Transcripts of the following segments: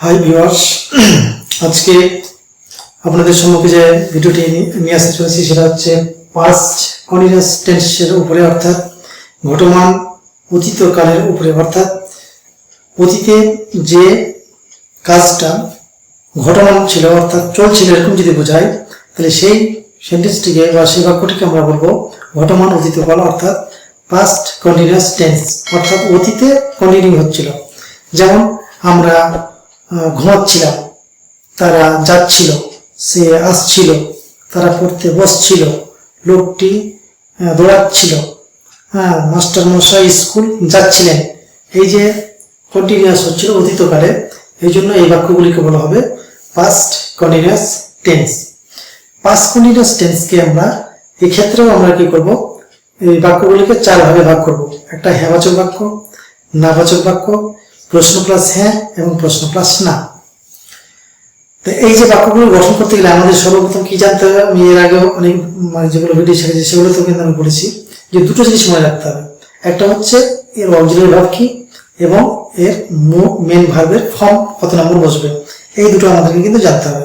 Hi viewers আজকে আপনাদের সম্মুখে যে ভিডিওটি নিয়ে আসতে চলেছি সেটা হচ্ছে পাস্ট কন্টিনিউয়াস টেন্সের উপরে অর্থাৎ ঘটমান অতীত কালের উপরে। অর্থাৎ অতীতে যে কাজটা ঘটমান ছিল, অর্থাৎ চলছিল এরকম যদি বোঝায়, তাহলে সেই সেন্টেন্সটিকে বা সেই বাক্যটিকে আমরা বলব ঘটমান অতীত কাল অর্থাৎ পাস্ট কন্টিনিউয়াস টেন্স অর্থাৎ অতীতে কন্টিনিউ হচ্ছিল। যেমন আমরা ঘুমাচ্ছিলাম তারা যাচ্ছিল, সে আসছিল, তারা পড়তে বসছিল। লোকটি দৌড়াচ্ছিল। হ্যাঁ মাস্টার মশাই স্কুল যাচ্ছিলেন। এই যে কন্টিনিউয়াস হচ্ছিল অতীতকালে, এই জন্য এই বাক্যগুলিকে বলা হবে past continuous tense past continuous টেন্সকে আমরা, এক্ষেত্রেও আমরা কি করব? এই বাক্যগুলিকে চার ভাগে ভাগ করব। একটা হ্যাঁবাচক বাক্য, নাবাচক বাক্য প্রশ্ন প্লাস হ্যাঁ এবং প্রশ্ন প্লাস না। তো এই যে বাক্যগুলো গঠন করতে গেলে আমাদের সর্বপ্রথম কি জানতে হবে? আমি এর আগেও অনেক মানে যেগুলো ভিডিও ছেড়েছি, সেগুলো তো কিন্তু আমি বলেছি যে দুটো জিনিস মনে রাখতে হবে। একটা হচ্ছে এর অক্সিলারি ভাব কি এবং এর মেন ভার্বের ফর্ম কত নম্বর বসবে। এই দুটো আমাদেরকে কিন্তু জানতে হবে।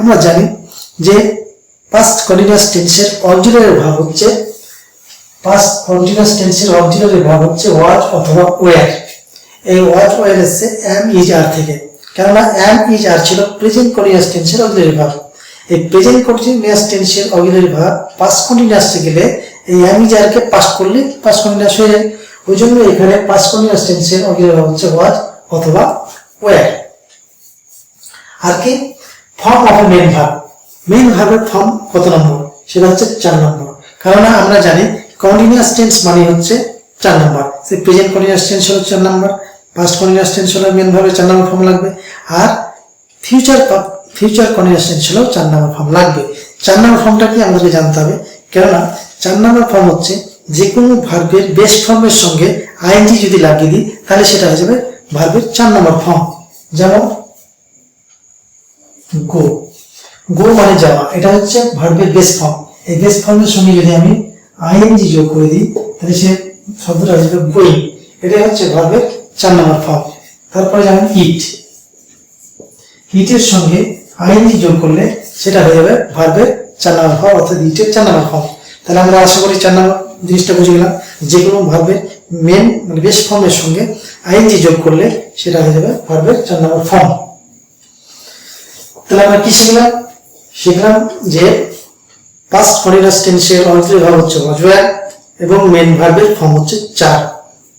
আমরা জানি যে পাস্ট কন্টিনিউয়াস টেন্সের অক্সিলারি ভাব হচ্ছে পাস্ট কন্টিনিউয়াস টেন্সের অক্সিলারি ভাব হচ্ছে ওয়াজ অথবা ওয়ার এই ওয়াজ ওয়ার এসছে এম ইজ আর থেকে। কেননা এম ইজ আর ছিল প্রেজেন্ট কন্টিনিউয়াস টেন্সের অক্সিলারি ভাব এই প্রেজেন্ট কন্টিনিউয়াস টেন্সের অক্সিলারি ভাব পাস্ট কন্টিনিউয়াসে গেলে এই এম ইজ আর কে পাস করলে পাস্ট কন্টিনিউয়াস হয়ে যায়। ওই জন্য এখানে পাস্ট কন্টিনিউয়াস টেন্সের অক্সিলারি ভাব হচ্ছে ওয়াজ অথবা ওয়ার আর কি? Form of main verb main ভার্বের ফর্ম কত নম্বর? সেটা হচ্ছে চার নম্বর। কারণ আমরা জানি কন্টিনিউয়াস টেন্স মানে হচ্ছে চার নম্বর। প্রেজেন্ট কন্টিনিউয়াস টেন্স হলো চার নম্বর। পাস্ট কন্টিনিউয়াস টেন্স হলো মেন চার নম্বর ফর্ম লাগবে। আর ফিউচার ফিউচার কন্টিনিউয়াস টেন্স চার নম্বর ফর্ম লাগবে। চার নম্বর ফর্মটা কি আমাদেরকে জানতে হবে? কেননা চার নম্বর ফর্ম হচ্ছে যে কোনো ভার্বের বেস্ট ফর্মের সঙ্গে আইএনজি যদি লাগিয়ে দিই, তাহলে সেটা হয়ে যাবে ভার্বের চার নম্বর ফর্ম যেমন গো গো মানে যাওয়া, এটা হচ্ছে ভার্বের বেস ফর্ম এই বেস ফর্মের সঙ্গে যদি আমি আইএনজি যোগ করে দিই, তাহলে সে শব্দটা হয়ে যাবে গোয়িং এটাই হচ্ছে ভার্বের চার নম্বর ফর্ম তারপরে যেমন ইট ইটের সঙ্গে আইএনজি যোগ করলে সেটা হয়ে যাবে ভার্বের চার নম্বর ফর্ম অর্থাৎ ইটের চার নম্বর ফর্ম তাহলে আমরা আশা করি চার নম্বর জিনিসটা বুঝে গেলাম। যে কোনো ভার্বের মেন মানে বেস ফর্মের সঙ্গে আইএনজি যোগ করলে সেটা হয়ে যাবে ভার্বের চার নম্বর ফর্ম তাহলে আমরা কি শিখলাম? শিখলাম যে পাস্ট কন্টিনিউয়াস টেন্সের অন্তিম ভাব হচ্ছে অজওয়ার এবং মেন ভার্বের ফর্ম হচ্ছে চার।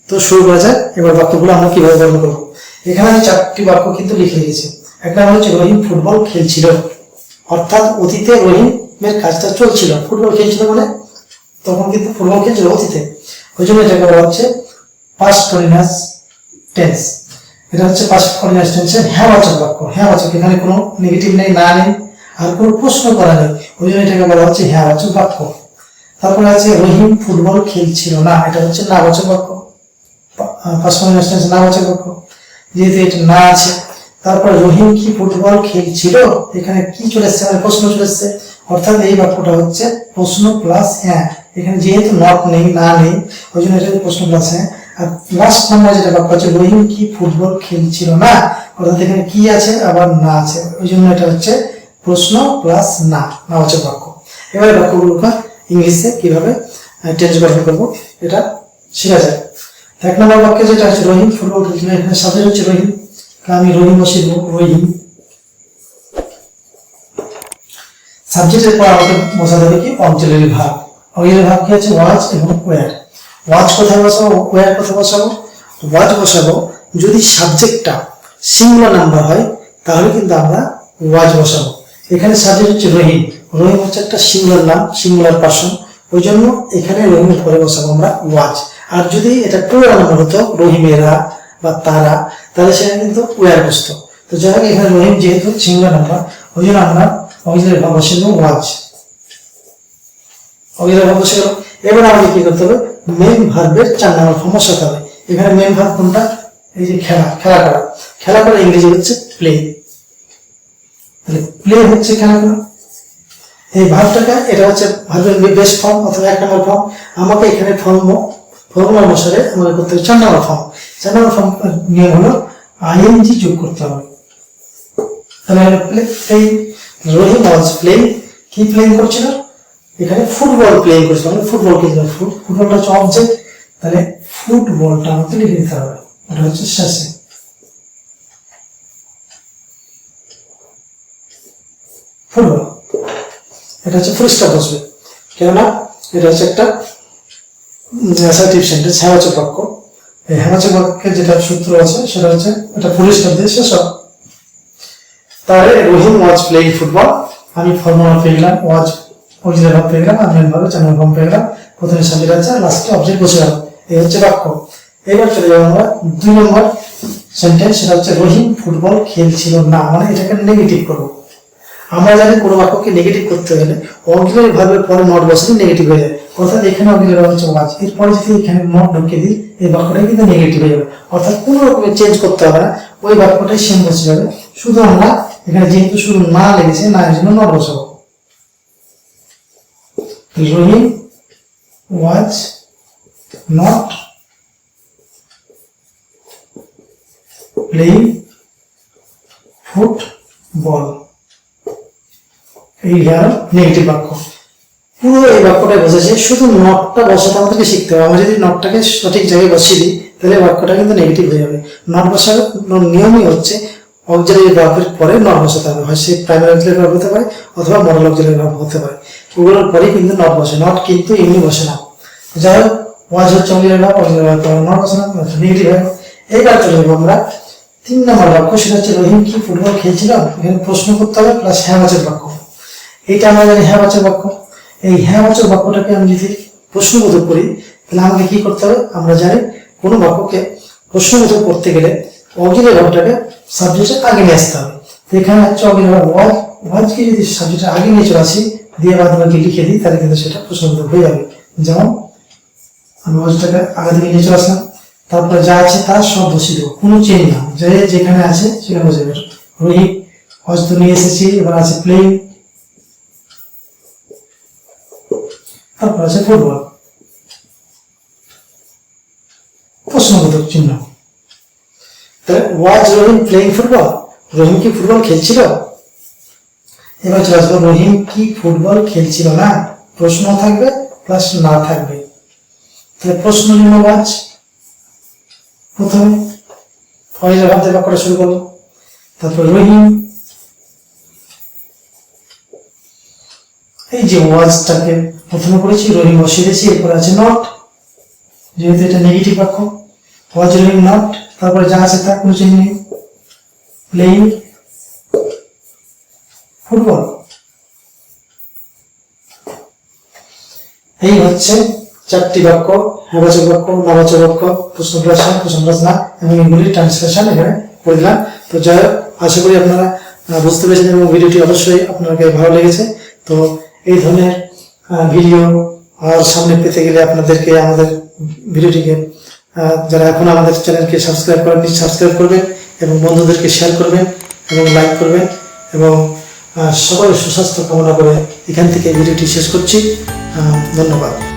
তো শুরু করা যাক। এবার বাক্যগুলো আমরা কীভাবে বর্ণনা করব? এখানে আমি চারটি বাক্য কিন্তু লিখে রেখেছি। এক নম্বর হচ্ছে, রহিম ফুটবল খেলছিল। অর্থাৎ অতীতে রহিমের কাজটা চলছিল। ফুটবল খেলছিল মানে? তখন কিন্তু ফুটবল খেলছিল অতীতে। ওই জন্য এটাকে বলা হচ্ছে পাস্ট কন্টিনিউয়াস টেন্স এটা হচ্ছে পাস্ট কন্টিনিউয়াস হ্যাঁ বাচক বাক্য। হ্যাঁ বাচক এখানে কোনো নেগেটিভ নেই, না নেই, আর কোনো প্রশ্ন করা নেই। ওই জন্য এটাকে বলা হচ্ছে হ্যাঁ বাচক বাক্য। তারপরে আছে, রহিম ফুটবল খেলছিল না। এটা হচ্ছে না বাচক বাক্য। পাস্ট কন্টিনিউয়াস টেন্স না বাচক বাক্য যেহেতু এটা না আছে। তারপর রহিম কি ফুটবল খেলছিল? এখানে কি চলে এসছে মানে প্রশ্ন চলে এসছে অর্থাৎ এই বাক্যটা হচ্ছে প্রশ্ন প্লাস হ্যাঁ এখানে যেহেতু নট নেই, না নেই, ওই জন্য এটা প্রশ্ন প্লাস হ্যাঁ আর লাস্ট নাম্বার যেটা বাক্য আছে, রহিম কি ফুটবল খেলছিল না? অর্থাৎ এখানে কি আছে, আবার না আছে। ওই জন্য এটা হচ্ছে প্রশ্ন প্লাস না না হচ্ছে বাক্য। এবারে বাক্যগুলোকে ইংলিশে কীভাবে গঠন করব, এটা শেখা যায় এক নম্বর বাক্যে যেটা আছে, রহিম, ফুটবল খেলছিল এখানে সাবজেক্ট হচ্ছে রহিম আমি রহিম দেবো, রহিম। সাবজেক্টের পর আমাকে বসাতে হবে কি, অঞ্চলের ভাব অঞ্চলের ভাব কি আছে? ওয়াচ এবং ওয়ার ওয়াচ কোথায় বসাবো? ওয়ার কোথায় বসাবো? ওয়াচ বসাবো, যদি সাবজেক্টটা সিঙ্গুলার নাম্বার হয়, তাহলে কিন্তু আমরা ওয়াচ বসাবো। এখানে সাবজেক্ট হচ্ছে রহিম। রহিম হচ্ছে একটা সিঙ্গুলার নাম সিঙ্গুলার পার্সন ওই জন্য এখানে রহিমের পরে বসাবো আমরা ওয়াচ আর যদি এটা নাম্বার হতো, রহিমেরা বা তারা, তাহলে সেটা কিন্তু ওয়ার বসতো। তো যাই হোক, এখানে রহিম যেহেতু সিঙ্গুলার নাম্বার, ওই জন্য আমরা অক্সিলারি ভাব বসে গেল। এবার আমাদের কি করতে হবে? মেন ভার্বের চার নম্বর হবে। এখানে মেন ভার্ব কোনটা? এই যে খেলা খেলা করা। খেলা করা ইংরেজি হচ্ছে প্লে তাহলে প্লে হচ্ছে খেলা করা এই ভার্বটাকে এটা হচ্ছে ভার্বের বেস্ট ফর্ম অথবা এক নম্বর ফর্ম আমাকে এখানে ফর্ম ফর্মুলা অনুসারে আমাকে করতে হবে চার নম্বর ফর্ম চার নম্বর ফর্ম নিয়ম হলো আইএনজি যোগ করতে হবে। তাহলে প্লেইং রহিম ওয়াজ প্লেইং কি প্লেইং করছিল? এখানে ফুটবল প্লেইং করছিল। মানে ফুটবল খেলছিল ফুটবলটা হচ্ছে অবজেক্ট তাহলে ফুটবলটা আমাকে লিখে দিতে হবে। এটা হচ্ছে শেষে। ফুটবল এটা হচ্ছে ফুল স্টপ বসবে। কেননা এটা হচ্ছে একটা অ্যাসার্টিভ সেন্টেন্স হ্যাবাচক বাক্য এই হ্যাবাচক বাক্যের যেটা সূত্র আছে সেটা হচ্ছে এটা স্টপ দিয়ে শেষ হবে তাহলে রহিম ওয়াজ প্লেইং ফুটবল? আমি ফর্মুলা পেয়ে গেলাম ওয়াজ অরিজিনাল ভাব পেয়ে গেলাম আমি ভাবে চ্যানেল ফর্ম পেয়ে গেলাম প্রথমে সাবজেক্ট আছে লাস্টে অবজেক্ট বসে গেল। এই হচ্ছে বাক্য এবার চলে যাব আমরা দুই নম্বর সেন্টেন্স সেটা হচ্ছে রহিম ফুটবল খেলছিল না মানে এটাকে নেগেটিভ করব। আমরা জানি কোনো বাক্যকে নেগেটিভ করতে গেলে অক্সিলারি ভার্বের পরে নট বসালে নেগেটিভ হয়ে যায়। অর্থাৎ এখানে অক্সিলারি হচ্ছে ওয়াজ এরপরে যদি এখানে নট ঢুকিয়ে দিই, এই বাক্যটা কিন্তু নেগেটিভ হয়ে যাবে। অর্থাৎ কোনো রকমের চেঞ্জ করতে হবে না। ওই বাক্যটাই সেম বসে যাবে। শুধু আমরা এখানে যেহেতু শুধু না লেগেছে, না এর জন্য নট বসাবো Rahim, was, not, playing, football. এই গেল নেগেটিভ বাক্য। পুরো এই বাক্যটাই বসেছে। শুধু নটটা বসাতে আমাদেরকে শিখতে হবে। আমরা যদি নটটাকে সঠিক জায়গায় বসিয়ে দিই, তাহলে বাক্যটা কিন্তু নেগেটিভ হয়ে যাবে। নট বসার নিয়মই হচ্ছে অক্সিলারি ভার্বের পরে নট বসাতে হবে। হয় সে প্রাইমারি অক্সিলারি ভার্ব হতে পারে, অথবা মডেল অক্সিলারি ভার্ব হতে পারে। ওগুলোর পরে কিন্তু নট বসে। নট কিন্তু এমনি বসে না। যাই হোক, ওয়াজ হচ্ছে auxiliary verb auxiliary verb not বসে না নেগেটিভ হয় এইবার চলে যাব আমরা। তিন নম্বর বাক্য, সেটা হচ্ছে রহিম কি ফুটবল খেলছিলাম এখানে প্রশ্ন করতে হবে প্লাস হ্যাঁ বাচক বাক্য। এইটা আমরা জানি হ্যাঁ বাচক বাক্য। এই হ্যাঁ বাচক বাক্যটাকে আমি যদি প্রশ্নবোধক করি, তাহলে আমাকে কি করতে হবে? আমরা জানি কোনো বাক্যকে প্রশ্নবোধক করতে গেলে অগিলের ভাবটাকে সাবজেক্টের আগে নিয়ে আসতে হবে। তো এখানে হচ্ছে অগিলের ভাব ওয়াজ, ওয়াজকে যদি সাবজেক্টের আগে নিয়ে চলে আসি, দিয়ে বাদ বাকি লিখে দিই, তাহলে কিন্তু সেটা প্রশ্নবোধক হয়ে যাবে। যেমন, আমি ওয়াজটাকে আগে থেকে নিয়ে চলে আসলাম, তারপরে যা আছে তার সব বসিয়ে দেবো, কোনো চেঞ্জ না। যে যেখানে আছে সেখানে বসে দেবে রোহিত হজ তো নিয়ে এসেছি, এবার আছে প্লেইং তারপর আছে ফুটবল প্রশ্নবোধক চিহ্ন। ওয়াজ রহিম প্লেইং ফুটবল রহিম কি ফুটবল খেলছিল? এবার চলে আসব, রহিম কি ফুটবল খেলছিল না? প্রশ্ন থাকবে প্লাস না থাকবে। তাহলে প্রশ্ন নিম্ন ওয়াজ প্রথমে ফরিজা ভাবতে বাক্যটা শুরু করল, তারপর রহিম এই যে ওয়াজটাকে প্রথমে করেছি, রহিম বসিয়ে দিয়েছি, এরপর আছে নট যেহেতু এটা নেগেটিভ বাক্য, ওয়াজ, রহিম নট তারপরে যা আছে তার কোনো চিহ্ন প্লেইং ফুটবল এই হচ্ছে চারটি বাক্য হ্যাবাচক বাক্য নাবাচক বাক্য, প্রশ্ন প্রশ্ন রচনা এবং এগুলির ট্রান্সলেশন এখানে করে দিলাম। তো যাই হোক, আশা করি আপনারা বুঝতে পেরেছেন এবং ভিডিওটি অবশ্যই আপনাকে ভালো লেগেছে। তো এই ধরনের ভিডিও আর সামনে পেতে গেলে আপনাদেরকে আমাদের ভিডিওটিকে যারা এখন আমাদের চ্যানেলকে সাবস্ক্রাইব করেন সাবস্ক্রাইব করবেন এবং বন্ধুদেরকে শেয়ার করবেন এবং লাইক করবেন এবং সবাই সুস্বাস্থ্য কামনা করে এখান থেকে ভিডিওটি শেষ করছি। ধন্যবাদ।